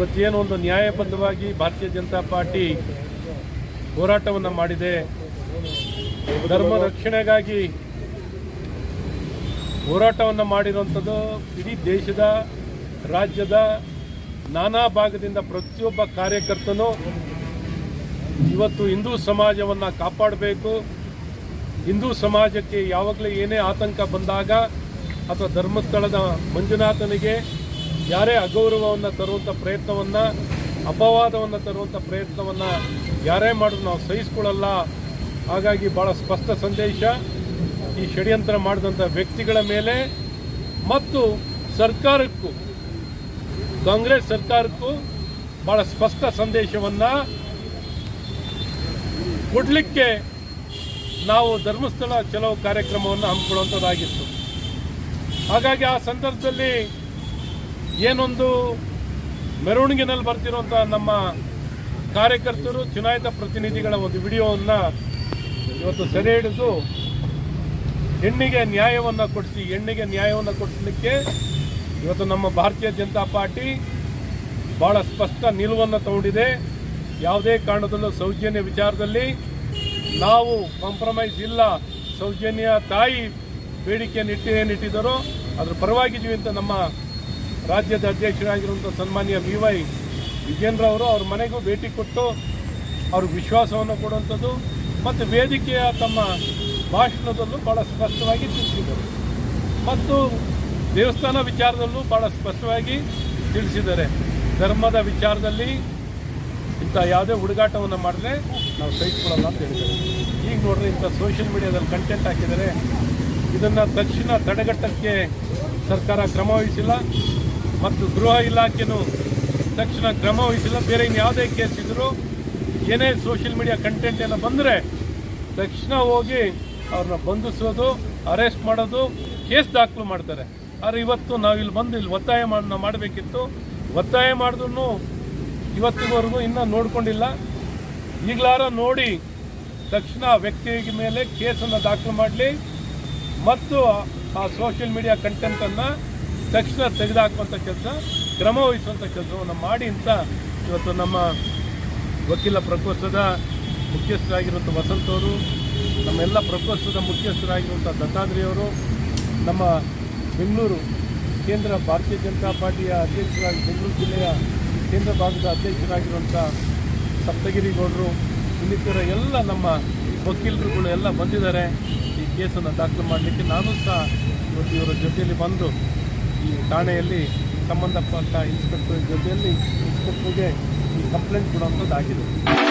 ಇವತ್ತೇನು ಒಂದು ನ್ಯಾಯಬದ್ಧವಾಗಿ ಭಾರತೀಯ ಜನತಾ ಪಾರ್ಟಿ ಹೋರಾಟವನ್ನು ಮಾಡಿದೆ. ಧರ್ಮ ರಕ್ಷಣೆಗಾಗಿ ಹೋರಾಟವನ್ನು ಮಾಡಿರುವಂಥದ್ದು ಇಡೀ ದೇಶದ, ರಾಜ್ಯದ ನಾನಾ ಭಾಗದಿಂದ ಪ್ರತಿಯೊಬ್ಬ ಕಾರ್ಯಕರ್ತನು ಇವತ್ತು ಹಿಂದೂ ಸಮಾಜವನ್ನು ಕಾಪಾಡಬೇಕು. ಹಿಂದೂ ಸಮಾಜಕ್ಕೆ ಯಾವಾಗಲೂ ಏನೇ ಆತಂಕ ಬಂದಾಗ ಅಥವಾ ಧರ್ಮಸ್ಥಳದ ಮಂಜುನಾಥನಿಗೆ ಯಾರೇ ಅಗೌರವವನ್ನು ತರುವಂಥ ಪ್ರಯತ್ನವನ್ನು, ಅಪವಾದವನ್ನು ತರುವಂಥ ಪ್ರಯತ್ನವನ್ನು ಯಾರೇ ಮಾಡಿದ್ರು ನಾವು ಸಹಿಸ್ಕೊಳ್ಳಲ್ಲ. ಹಾಗಾಗಿ ಭಾಳ ಸ್ಪಷ್ಟ ಸಂದೇಶ. ಈ ಷಡ್ಯಂತ್ರ ಮಾಡಿದಂಥ ವ್ಯಕ್ತಿಗಳ ಮೇಲೆ ಮತ್ತು ಸರ್ಕಾರಕ್ಕೂ, ಕಾಂಗ್ರೆಸ್ ಸರ್ಕಾರಕ್ಕೂ ಭಾಳ ಸ್ಪಷ್ಟ ಸಂದೇಶವನ್ನು ಕೊಡಲಿಕ್ಕೆ ನಾವು ಧರ್ಮಸ್ಥಳ ಚಲೋ ಕಾರ್ಯಕ್ರಮವನ್ನು ಹಮ್ಮಿಕೊಳ್ಳುವಂಥದ್ದಾಗಿತ್ತು ಹಾಗಾಗಿ ಆ ಸಂದರ್ಭದಲ್ಲಿ ಏನೊಂದು ಮೆರವಣಿಗೆನಲ್ಲಿ ಬರ್ತಿರುವಂಥ ನಮ್ಮ ಕಾರ್ಯಕರ್ತರು, ಚುನಾಯಿತ ಪ್ರತಿನಿಧಿಗಳ ಒಂದು ವಿಡಿಯೋವನ್ನು ಇವತ್ತು ಸೆರೆ ಹಿಡಿದು ಹೆಣ್ಣಿಗೆ ನ್ಯಾಯವನ್ನು ಕೊಡಿಸಿ, ಹೆಣ್ಣಿಗೆ ನ್ಯಾಯವನ್ನು ಕೊಡಿಸಲಿಕ್ಕೆ ಇವತ್ತು ನಮ್ಮ ಭಾರತೀಯ ಜನತಾ ಪಾರ್ಟಿ ಭಾಳ ಸ್ಪಷ್ಟ ನಿಲುವನ್ನು ತಗೊಂಡಿದೆ. ಯಾವುದೇ ಕಾರಣದಲ್ಲೂ ಸೌಜನ್ಯ ವಿಚಾರದಲ್ಲಿ ನಾವು ಕಾಂಪ್ರಮೈಸ್ ಇಲ್ಲ. ಸೌಜನ್ಯ ತಾಯಿ ಬೇಡಿಕೆಯನ್ನು ಇಟ್ಟು ಏನಿಟ್ಟಿದ್ದರೋ ಅದ್ರ ಪರವಾಗಿದ್ದೀವಿ ಅಂತ ನಮ್ಮ ರಾಜ್ಯದ ಅಧ್ಯಕ್ಷರಾಗಿರುವಂಥ ಸನ್ಮಾನ್ಯ ಬಿ ವೈ ವಿಜೇಂದ್ರ ಅವರು ಅವ್ರ ಮನೆಗೂ ಭೇಟಿ ಕೊಟ್ಟು ಅವ್ರ ವಿಶ್ವಾಸವನ್ನು ಕೊಡುವಂಥದ್ದು ಮತ್ತು ವೇದಿಕೆಯ ತಮ್ಮ ಭಾಷಣದಲ್ಲೂ ಭಾಳ ಸ್ಪಷ್ಟವಾಗಿ ತಿಳಿಸಿದರು ಮತ್ತು ದೇವಸ್ಥಾನ ವಿಚಾರದಲ್ಲೂ ಭಾಳ ಸ್ಪಷ್ಟವಾಗಿ ತಿಳಿಸಿದ್ದಾರೆ. ಧರ್ಮದ ವಿಚಾರದಲ್ಲಿ ಇಂಥ ಯಾವುದೇ ಹುಡುಗಾಟವನ್ನು ಮಾಡಿದ್ರೆ ನಾವು ಸಹಿಸ್ಕೊಳ್ಳಲ್ಲ ಅಂತ ಹೇಳಿದ್ದಾರೆ. ಈಗ ನೋಡ್ರಿ ಇಂಥ ಸೋಷಿಯಲ್ ಮೀಡಿಯಾದಲ್ಲಿ ಕಂಟೆಂಟ್ ಹಾಕಿದ್ದಾರೆ. ಇದನ್ನು ತಕ್ಷಣ ತಡೆಗಟ್ಟಕ್ಕೆ ಸರ್ಕಾರ ಕ್ರಮ ವಹಿಸಿಲ್ಲ. ಮತ್ತು ಗೃಹ ಇಲಾಖೆನೂ ತಕ್ಷಣ ಕ್ರಮ ವಹಿಸಿಲ್ಲ. ಬೇರೆ ಇನ್ಯಾವುದೇ ಕೇಸ್ ಇದ್ದರೂ ಏನೇ ಸೋಷಿಯಲ್ ಮೀಡಿಯಾ ಕಂಟೆಂಟ್ ಎಲ್ಲ ಬಂದರೆ ತಕ್ಷಣ ಹೋಗಿ ಅವ್ರನ್ನ ಬಂಧಿಸೋದು ಅರೆಸ್ಟ್ ಮಾಡೋದು, ಕೇಸ್ ದಾಖಲು ಮಾಡ್ತಾರೆ. ಆದರೆ ಇವತ್ತು ನಾವು ಇಲ್ಲಿ ಬಂದು ಇಲ್ಲಿ ಒತ್ತಾಯ ಮಾಡಿ ಮಾಡಬೇಕಿತ್ತು. ಒತ್ತಾಯ ಮಾಡಿದ್ರು ಇವತ್ತಿವರೆಗೂ ಇನ್ನೂ ನೋಡಿಕೊಂಡಿಲ್ಲ. ಈಗಲಾರ ನೋಡಿ ತಕ್ಷಣ ವ್ಯಕ್ತಿಯ ವ್ಯಕ್ತಿ ಮೇಲೆ ಕೇಸನ್ನು ದಾಖಲು ಮಾಡಲಿ. ಮತ್ತು ಆ ಸೋಷಿಯಲ್ ಮೀಡಿಯಾ ಕಂಟೆಂಟನ್ನು ತಕ್ಷಣ ತೆಗೆದುಹಾಕುವಂಥ ಕೆಲಸ, ಕ್ರಮ ವಹಿಸುವಂಥ ಕೆಲಸವನ್ನು ಮಾಡಿ ಅಂತ ಇವತ್ತು ನಮ್ಮ ವಕೀಲ ಪ್ರಕೋಷ್ಠದ ಮುಖ್ಯಸ್ಥರಾಗಿರುವಂಥ ವಸಂತ ಅವರು ನಮ್ಮೆಲ್ಲ ಪ್ರಕೋಷ್ಠದ ಮುಖ್ಯಸ್ಥರಾಗಿರುವಂಥ ಅವರು, ನಮ್ಮ ಬೆಂಗಳೂರು ಕೇಂದ್ರ ಭಾರತೀಯ ಜನತಾ ಪಾರ್ಟಿಯ ಅಧ್ಯಕ್ಷರಾಗಿ ಬೆಂಗಳೂರು ಜಿಲ್ಲೆಯ ಕೇಂದ್ರ ಭಾಗದ ಅಧ್ಯಕ್ಷರಾಗಿರುವಂಥ ಸಪ್ತಗಿರಿಗೌಡರು, ಇನ್ನಿತರ ಎಲ್ಲ ನಮ್ಮ ವಕೀಲರುಗಳು ಎಲ್ಲ ಬಂದಿದ್ದಾರೆ. ಈ ಕೇಸನ್ನು ದಾಖಲು ಮಾಡಲಿಕ್ಕೆ ನಾನು ಸಹ ಇವತ್ತು ಇವರ ಜೊತೆಯಲ್ಲಿ ಬಂದು ಈ ಠಾಣೆಯಲ್ಲಿ ಸಂಬಂಧಪಟ್ಟ ಇನ್ಸ್ಪೆಕ್ಟರ್ ಜೊತೆಯಲ್ಲಿ ಇನ್ಸ್ಪೆಕ್ಟರ್ಗೆ ಈ ಕಂಪ್ಲೇಂಟ್ ಕೊಡುವಂಥದ್ದಾಗಿದೆ